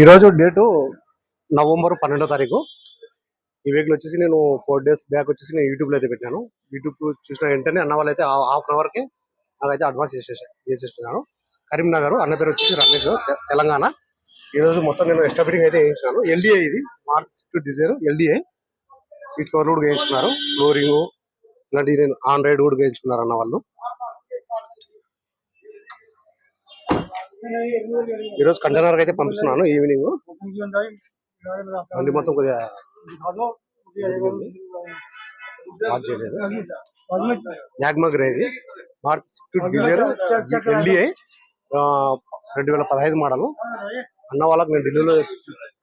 ఈరోజు date November పన్నెండో తారీఖు. ఈ వీక్లో వచ్చేసి నేను ఫోర్ డేస్ బ్యాక్ వచ్చేసి నేను యూట్యూబ్లో అయితే పెట్టాను యూట్యూబ్ చూసిన వెంటనే అన్న వాళ్ళైతే హాఫ్ అన్ అవర్కి నాకైతే అడ్వాన్స్ చేసేసా చేసేస్తున్నాను కరీంనగర్ అన్న పేరు వచ్చేసి రమేష్ తెలంగాణ. ఈరోజు మొత్తం నేను ఎక్స్ట్రా అయితే వేయించాను ఎల్డీఏ ఇది march Swift Dzire LDA seat కవర్లు కూడా వేయించుకున్నారు. ఫ్లోరింగ్ ఇలాంటివి నేను ఆన్ రైడ్ కూడా వేయించుకున్నారు అన్న వాళ్ళు. ఈరోజు కంటైనర్ అయితే పంపిస్తున్నాను ఈవినింగ్ బండి మొత్తం కొద్దిగా లాక్ చేయలేదు. యాగ్మా గ్రే ఇది మార్క్ స్విఫ్ట్ డిజైర్ ఎల్డిఐ రెండు వేల పదహైదు మోడల్. అన్న వాళ్ళకి నేను ఢిల్లీలో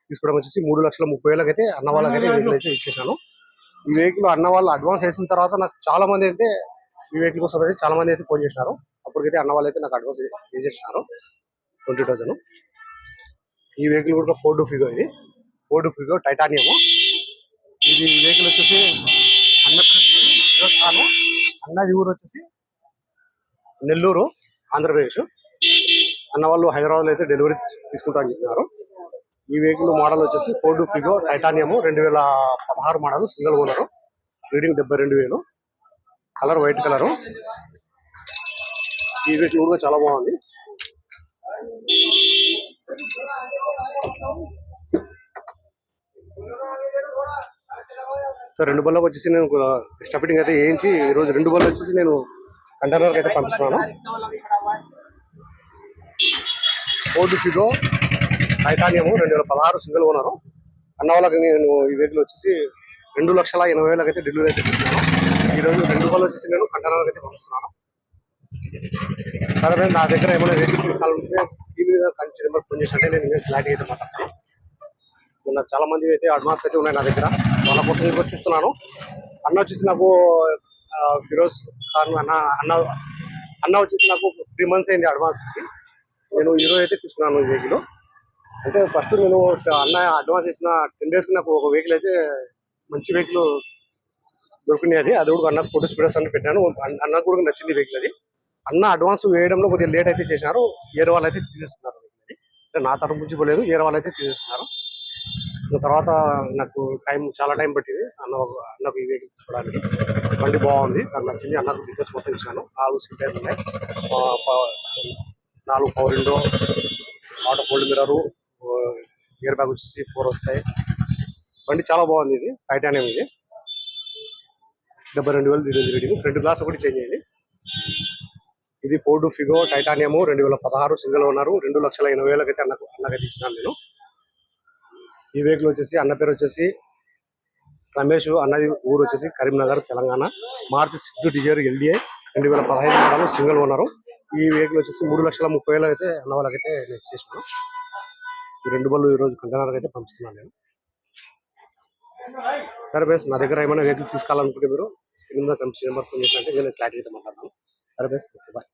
తీసుకోవడం వచ్చేసి మూడు లక్షల ముప్పై వేలకు అయితే అన్న వాళ్ళకి అయితే వెహికల్ అయితే ఇచ్చేసాను. ఈ వెహికల్ అన్న వాళ్ళు అడ్వాన్స్ వేసిన తర్వాత నాకు చాలా మంది అయితే ఈ వెహికల్ కోసం అయితే చాలా మంది అయితే ఫోన్ చేసినారు. అప్పటికైతే అన్న వాళ్ళు అయితే నాకు అడ్వాన్స్ వేసేసినారు ట్వంటీ థౌజండ్. ఈ వెహికల్ కూడా ఫోర్డ్ ఫిగో ఇది. Ford Figo Titanium. ఇది వెహికల్ వచ్చేసి అన్న అన్నది ఊరు వచ్చేసి నెల్లూరు ఆంధ్రప్రదేశ్. అన్న వాళ్ళు హైదరాబాద్లో అయితే డెలివరీ తీసుకుంటా అని చెప్పినారు. ఈ వెహికల్ మోడల్ వచ్చేసి ఫోర్డ్ ఫిగో టైటానియము. రెండు వేల పదహారు మోడల్ సింగిల్ ఓనర్. రీడింగ్ డెబ్బై రెండు వేలు. Colour white colour. ఈ వెహికల్ కూడా చాలా బాగుంది. సో రెండు బళ్ళకి వచ్చేసి నేను ఎక్స్ట్రా ఫిట్టింగ్ అయితే వేయించి ఈరోజు రెండు బళ్ళు వచ్చేసి నేను కంటైనర్కి అయితే పంపిస్తున్నాను. ఫోర్డ్ సిగో టైటానియము రెండు వేల పదహారు సింగిల్ ఓనరు అన్న వాళ్ళకి నేను ఈ వెహికల్ వచ్చేసి రెండు లక్షల ఎనభై వేలకు అయితే డెలివరీ అయితే ఇస్తున్నాను ఈ రోజు రెండు బళ్ళు వచ్చేసి నేను కంటైనర్కి అయితే పంపిస్తున్నాను. సరే నా దగ్గర ఏమైనా వెహికల్ తీసుకోవాలంటే స్క్రీన్ మీద కంచి నెంబర్ ఫోన్ చేసి అంటే నేను ఇంకా క్లారిటీ అయితే మాట్లాడతాను. నిన్న చాలా మంది అయితే అడ్వాన్స్ అయితే ఉన్నాయి నా దగ్గర. వాళ్ళ కోసం కూడా చూస్తున్నాను. అన్న వచ్చేసి నాకు ఫిరోజ్ ఖాన్ అన్న అన్న అన్న వచ్చేసి నాకు త్రీ మంత్స్ అయింది అడ్వాన్స్ ఇచ్చి. నేను ఈరోజు అయితే తీసుకున్నాను ఈ వెహికల్ అంటే ఫస్ట్ నేను అన్న అడ్వాన్స్ ఇచ్చిన టెన్ డేస్కి నాకు ఒక వెహికల్ అయితే మంచి వెహికల్ దొరికినాయి అది. అది కూడా అన్నకు ఫొటోస్ వీడియోస్ అన్ని పెట్టాను. అన్న- అన్నకు కూడా నచ్చింది వెహికల్ అది. అన్న అడ్వాన్స్ వేయడంలో కొద్దిగా లేట్ అయితే చేసినారు. ఏరే వాళ్ళు అయితే తీసేస్తున్నారు అంటే నా తరపు నుంచి పోలేదు. ఏరే వాళ్ళు అయితే తీసేస్తున్నారు తర్వాత నాకు టైం చాలా టైం పట్టింది. అన్న ఒక- అన్నకు ఈ వెహికల్ తీసుకోవడానికి. బండి బాగుంది. నాకు నచ్చింది. అన్నకు డీటెయిల్స్ మొత్తం ఇచ్చాను. నాలుగు సీట్ ఉన్నాయి. నాలుగు power window auto fold mirror airbag వచ్చేసి ఫోర్ వస్తాయి. బండి చాలా బాగుంది ఇది. టైటానియం ఇది. డెబ్బై రెండు వేలు దీని ఫ్రంట్ గ్లాస్ ఒకటి చేంజ్ అయింది. ఇది ఫోర్డు ఫిగో టైటానియము రెండు వేల పదహారు సింగిల్ ఉన్నారు. రెండు లక్షల ఎనభై వేలకైతే అయితే అన్నకు అన్నకైతే ఇచ్చినాను నేను. ఈ వెహికల్ వచ్చేసి అన్న పేరు వచ్చేసి రమేష్ అన్నది ఊరు వచ్చేసి Karimnagar Telangana. Maruti Swift Dzire LDI రెండు వేల పదహైదు మోడల్ సింగిల్ ఓనరు ఈ వెహికల్ వచ్చేసి మూడు లక్షల ముప్పై వేలు అయితే అన్న వాళ్ళకైతే నేను చేసినాను. ఈ రెండు బళ్ళు ఈ రోజు అయితే పంపిస్తున్నాను నేను. సరే బేస్ నా దగ్గర ఏమైనా వెహికల్ తీసుకోవాలనుకుంటే మీరు స్క్రీన్ మీద కంపెనీ నెంబర్ ఫోన్ చేసినట్టే నేను క్లారిటీ అయితే మాట్లాడతాను. సరే బేస్ బాయ్